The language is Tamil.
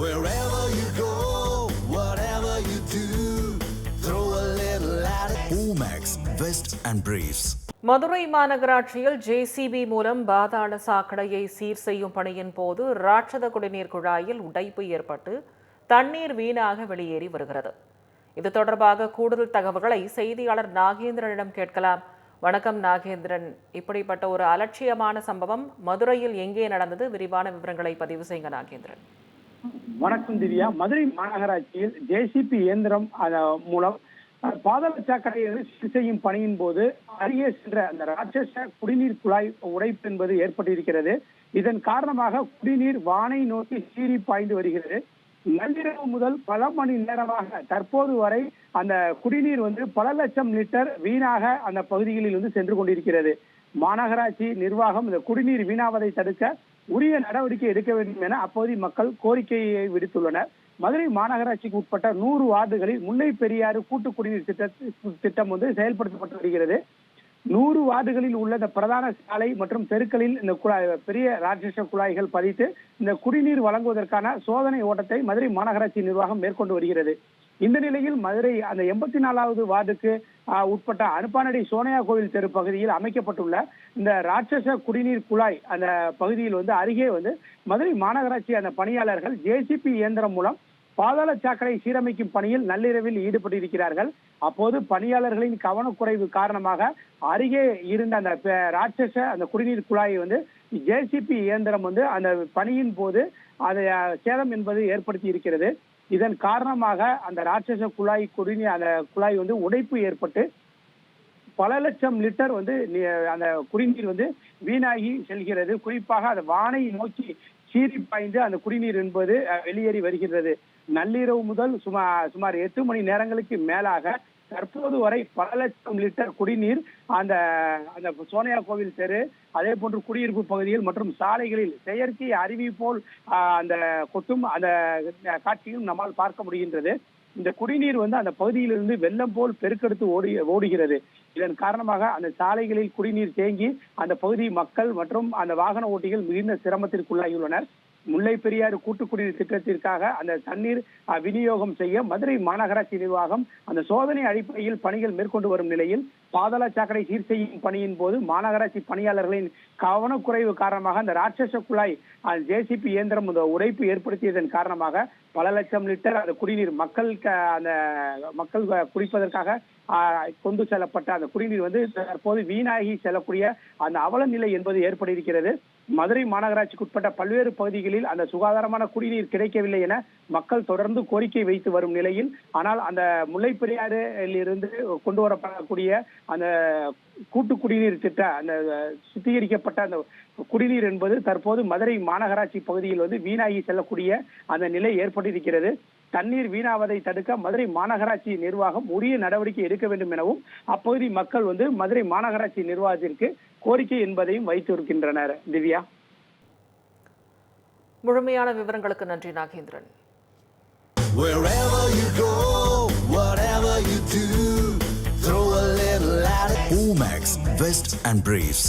Wherever you go, whatever you do, throw a little at it. Omax, Vest and Briefs. Madurai மாநகராட்சியில் ஜேசிபி மூலம் பாதாள சாக்கடையை சீர் செய்யும் பணியின் போது ராட்சத குடிநீர் குழாயில் உடைப்பு ஏற்பட்டு தண்ணீர் வீணாக வெளியேறி வருகிறது. இது தொடர்பாக கூடுதல் தகவல்களை செய்தியாளர் நாகேந்திரனிடம் கேட்கலாம். வணக்கம் நாகேந்திரன். இப்படிப்பட்ட ஒரு அலட்சியமான சம்பவம் மதுரையில் எங்கே நடந்தது? விரிவான விவரங்களை பதிவு செய்யுங்க நாகேந்திரன். வணக்கம் திவ்யா. மதுரை மாநகராட்சியில் ஜேசிபி இயந்திரம் மூலம் அஹ், பாதாள சாக்கடையை செய்யும் பணியின் போது அருகே சென்ற அந்த ராட்சச குடிநீர் குழாய் உடைப்பு என்பது ஏற்பட்டிருக்கிறது. இதன் காரணமாக குடிநீர் வானை நோக்கி சீறி பாய்ந்து வருகிறது. நள்ளிரவு முதல் பல மணி நேரமாக தற்போது வரை அந்த குடிநீர் வந்து பல லட்சம் லிட்டர் வீணாக அந்த பகுதிகளில் வந்து சென்று கொண்டிருக்கிறது. மாநகராட்சி நிர்வாகம் இந்த குடிநீர் வீணாவதை தடுக்க உரிய நடவடிக்கை எடுக்க வேண்டும் என அப்போது மக்கள் கோரிக்கையை விடுத்துள்ளனர். மதுரை மாநகராட்சிக்கு உட்பட்ட நூறு வார்டுகளில் முல்லை பெரியாறு கூட்டு குடிநீர் திட்ட திட்டம் வந்து செயல்படுத்தப்பட்டு வருகிறது. நூறு வார்டுகளில் உள்ள இந்த பிரதான சாலை மற்றும் தெருக்களில் இந்த குழாய் பெரிய ராட்சச குழாய்கள் பதித்து இந்த குடிநீர் வழங்குவதற்கான சோதனை ஓட்டத்தை மதுரை மாநகராட்சி நிர்வாகம் மேற்கொண்டு வருகிறது. இந்த நிலையில் மதுரை அந்த எண்பத்தி நாலாவது வார்டுக்கு உட்பட்ட அனுப்பானடி சோனையா கோவில் தெரு பகுதியில் அமைக்கப்பட்டுள்ள இந்த ராட்சச குடிநீர் குழாய் அந்த பகுதியில் வந்து அருகே வந்து மதுரை மாநகராட்சி அந்த பணியாளர்கள் ஜேசிபி இயந்திரம் மூலம் பாதாள சாக்கடை சீரமைக்கும் பணியில் நள்ளிரவில் ஈடுபட்டிருக்கிறார்கள். அப்போது பணியாளர்களின் கவனக்குறைவு காரணமாக அருகே இருந்த அந்த ராட்சச அந்த குடிநீர் குழாயை வந்து ஜேசிபி இயந்திரம் வந்து அந்த பணியின் போது அதை சேதம் என்பது ஏற்படுத்தி இருக்கிறது. இதன் காரணமாக அந்த ராட்சச குழாய் குடிநீர் அந்த குழாய் வந்து உடைப்பு ஏற்பட்டு பல லட்சம் லிட்டர் வந்து அந்த குடிநீர் வந்து வீணாகி செல்கிறது. குறிப்பாக அந்த வானை நோக்கி சீறி பாய்ந்து அந்த குடிநீர் என்பது வெளியேறி வருகிறது நள்ளிரவு முதல் சுமார் சுமார் எட்டு மணி நேரங்களுக்கு மேலாக தற்போது வரை பல லட்சம் லிட்டர் குடிநீர் அந்த அந்த சோனியா கோவில் தெரு அதே போன்று குடியிருப்பு பகுதியில் மற்றும் சாலைகளில் செயற்கை அருவி போல் அந்த கொட்டும் அந்த காட்சியும் நம்மால் பார்க்க முடிகின்றது. இந்த குடிநீர் வந்து அந்த பகுதியிலிருந்து வெள்ளம் போல் பெருக்கெடுத்து ஓடி ஓடுகிறது. இதன் காரணமாக அந்த சாலைகளில் குடிநீர் தேங்கி அந்த பகுதி மக்கள் மற்றும் அந்த வாகன ஓட்டிகள் மிகுந்த சிரமத்திற்குள்ளாகியுள்ளனர். முல்லை பெரியாறு கூட்டுக்குடிநீர் திட்டத்திற்காக அந்த தண்ணீர் விநியோகம் செய்ய மதுரை மாநகராட்சி நிர்வாகம் அந்த சோதனை அடிப்படையில் பணிகள் மேற்கொண்டு வரும் நிலையில் பாதாள சாக்கடை சீர் செய்யும் பணியின் போது மாநகராட்சி பணியாளர்களின் கவனக்குறைவு காரணமாக அந்த ராட்சச குழாய் ஜேசிபி இயந்திரம் இந்த உடைப்பு ஏற்படுத்தியதன் காரணமாக பல லட்சம் லிட்டர் அந்த குடிநீர் மக்கள் அந்த மக்கள் குடிப்பதற்காக கொண்டு செல்லப்பட்ட அந்த குடிநீர் வந்து தற்போது வீணாகி செல்லக்கூடிய அந்த அவல நிலை என்பது ஏற்பட்டிருக்கிறது. மதுரை மாநகராட்சிக்கு உட்பட்ட பல்வேறு பகுதிகளில் அந்த சுகாதாரமான குடிநீர் கிடைக்கவில்லை என மக்கள் தொடர்ந்து கோரிக்கை வைத்து வரும் நிலையில் ஆனால் அந்த முல்லை இருந்து கொண்டு வரப்படக்கூடிய அந்த கூட்டு குடிநீர் திட்ட அந்த சுத்திகரிக்கப்பட்ட அந்த குடிநீர் என்பது தற்போது மதுரை மாநகராட்சி பகுதியில் வந்து வீணாகி செல்லக்கூடிய அந்த நிலை ஏற்பட்டிருக்கிறது. தண்ணீர் வீணாவதை தடுக்க மதுரை மாநகராட்சி நிர்வாகம் உரிய நடவடிக்கை எடுக்க வேண்டும் எனவும் அப்பகுதி மக்கள் வந்து மதுரை மாநகராட்சி நிர்வாகத்திற்கு கோரிக்கை என்பதையும் வைத்திருக்கின்றனர் திவ்யா முழுமையான விவரங்களுக்கு நன்றி Nagendran Wherever you go, whatever you do, throw a little at it. Omax, Vest and Briefs.